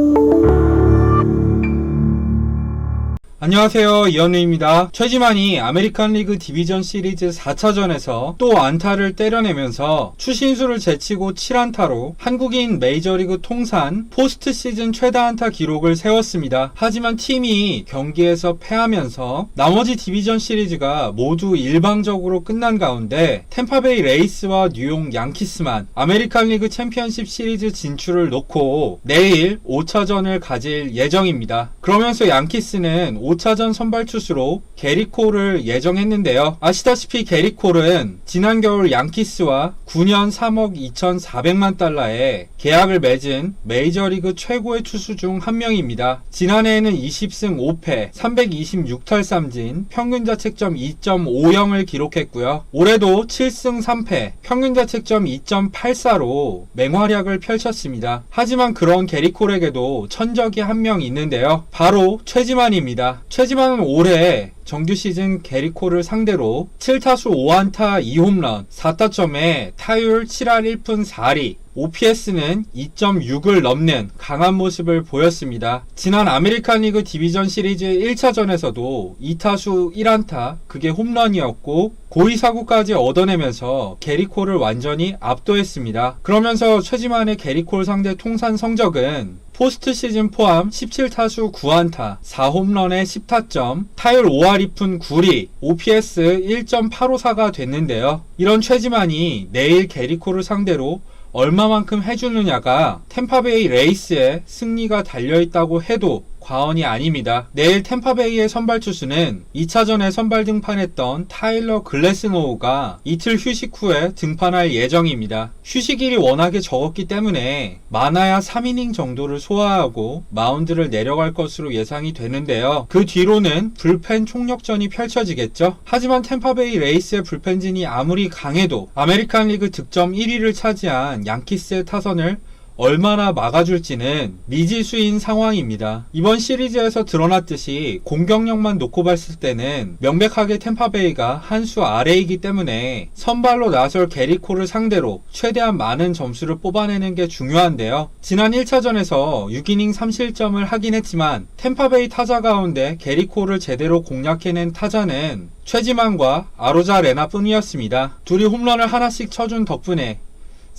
Bye. 안녕하세요 이현우입니다. 최지만이 아메리칸 리그 디비전 시리즈 4차전에서 또 안타를 때려내면서 추신수를 제치고 7안타로 한국인 메이저리그 통산 포스트 시즌 최다 안타 기록을 세웠습니다. 하지만 팀이 경기에서 패하면서 나머지 디비전 시리즈가 모두 일방적으로 끝난 가운데 템파베이 레이스와 뉴욕 양키스만 아메리칸 리그 챔피언십 시리즈 진출을 놓고 내일 5차전을 가질 예정입니다. 그러면서 양키스는 5 차전 선발 투수로 게리콜을 예정했는데요. 아시다시피 게리콜은 지난 겨울 양키스와 9년 3억 2,400만 달러의 계약을 맺은 메이저리그 최고의 투수 중 한 명입니다. 지난해에는 20승 5패, 326탈 삼진, 평균 자책점 2.50을 기록했고요. 올해도 7승 3패, 평균 자책점 2.84로 맹활약을 펼쳤습니다. 하지만 그런 게리콜에게도 천적이 한 명 있는데요. 바로 최지만입니다. 최지만은 올해 정규 시즌 게리코를 상대로 7타수 5안타 2홈런 4타점에 타율 7할 1푼 4리 OPS는 2.6을 넘는 강한 모습을 보였습니다. 지난 아메리칸 리그 디비전 시리즈 1차전에서도 2타수 1안타, 그게 홈런이었고, 고의 사구까지 얻어내면서 게리콜을 완전히 압도했습니다. 그러면서 최지만의 게리콜 상대 통산 성적은 포스트 시즌 포함 17타수 9안타, 4홈런에 10타점, 타율 5할 2푼 9리, OPS 1.854가 됐는데요. 이런 최지만이 내일 게리콜을 상대로 얼마만큼 해주느냐가 템파베이 레이스의 승리가 달려있다고 해도 과언이 아닙니다. 내일 템파베이의 선발 투수는 2차전에 선발 등판했던 타일러 글래스노우가 이틀 휴식 후에 등판할 예정입니다. 휴식일이 워낙에 적었기 때문에 많아야 3이닝 정도를 소화하고 마운드를 내려갈 것으로 예상이 되는데요. 그 뒤로는 불펜 총력전이 펼쳐지겠죠. 하지만 템파베이 레이스의 불펜진이 아무리 강해도 아메리칸 리그 득점 1위를 차지한 양키스의 타선을 얼마나 막아줄지는 미지수인 상황입니다. 이번 시리즈에서 드러났듯이 공격력만 놓고 봤을 때는 명백하게 템파베이가 한 수 아래이기 때문에 선발로 나설 게리코를 상대로 최대한 많은 점수를 뽑아내는 게 중요한데요. 지난 1차전에서 6이닝 3실점을 하긴 했지만 템파베이 타자 가운데 게리코를 제대로 공략해낸 타자는 최지만과 아로자 레나 뿐이었습니다. 둘이 홈런을 하나씩 쳐준 덕분에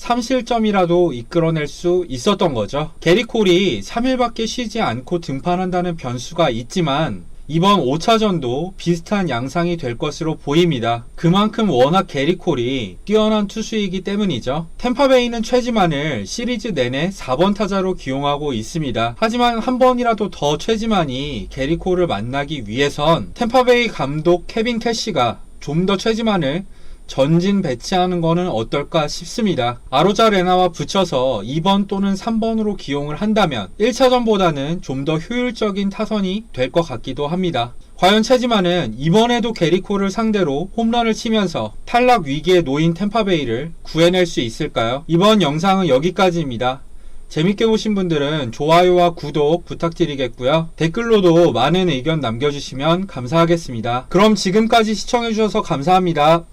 3실점이라도 이끌어낼 수 있었던 거죠. 게리콜이 3일밖에 쉬지 않고 등판한다는 변수가 있지만 이번 5차전도 비슷한 양상이 될 것으로 보입니다. 그만큼 워낙 게리콜이 뛰어난 투수이기 때문이죠. 템파베이는 최지만을 시리즈 내내 4번 타자로 기용하고 있습니다. 하지만 한 번이라도 더 최지만이 게리콜을 만나기 위해선 템파베이 감독 케빈 캐시가 좀 더 최지만을 전진 배치하는 거는 어떨까 싶습니다. 아로자 레나와 붙여서 2번 또는 3번으로 기용을 한다면 1차전보다는 좀 더 효율적인 타선이 될 것 같기도 합니다. 과연 체지만은 이번에도 게리코를 상대로 홈런을 치면서 탈락 위기에 놓인 템파베이를 구해낼 수 있을까요? 이번 영상은 여기까지입니다. 재밌게 보신 분들은 좋아요와 구독 부탁드리겠고요. 댓글로도 많은 의견 남겨주시면 감사하겠습니다. 그럼 지금까지 시청해주셔서 감사합니다.